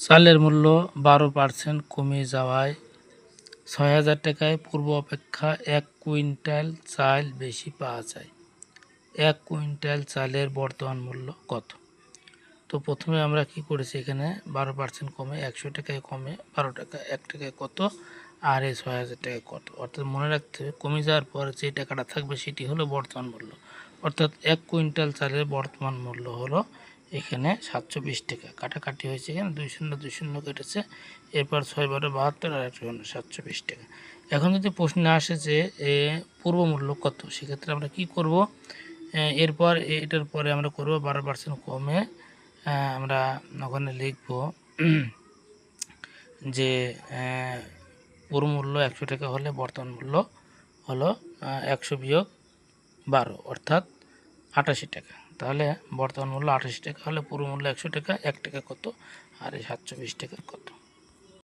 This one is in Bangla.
চালের মূল্য বারো পার্সেন্ট কমে যাওয়ায় ছয় হাজার টাকায় পূর্ব অপেক্ষা এক কুইন্টাল চাল বেশি পাওয়া যায়। এক কুইন্টাল চালের বর্তমান মূল্য কত? তো প্রথমে আমরা কি করেছি এখানে? বারো পার্সেন্ট কমে, একশো টাকায় কমে, বারো টাকা, এক টাকায় কত? আর এই ছয় হাজার টাকায় কত? অর্থাৎ মনে রাখতে হবে, কমে যাওয়ার পর যে টাকাটা থাকবে সেটি হলো বর্তমান মূল্য। অর্থাৎ এক কুইন্টাল চালের বর্তমান মূল্য হলো এখানে সাতশো বিশ টাকা। কাটাকাটি হয়েছে এখানে দুই শূন্য দুই শূন্য কেটেছে। এরপর ছয় বারো বাহাত্তর আর একশো সাতশো বিশ টাকা। এখন যদি প্রশ্নে আসে যে এ, পূর্ব মূল্য কত? সেক্ষেত্রে আমরা কি করব? এরপর এটার পরে আমরা করব বারো পার্সেন্ট কমে। আমরা ওখানে লিখব যে পূর্ব মূল্য একশো টাকা হলে বর্তমান মূল্য হলো একশো বিয়োগ বারো অর্থাৎ আটাশি টাকা। তাহলে বর্তমান মূল্য আঠাশ টাকা হলে পুরো মূল্য একশো টাকা, এক টাকা কত? আর এই সাতশো বিশ টাকা কত?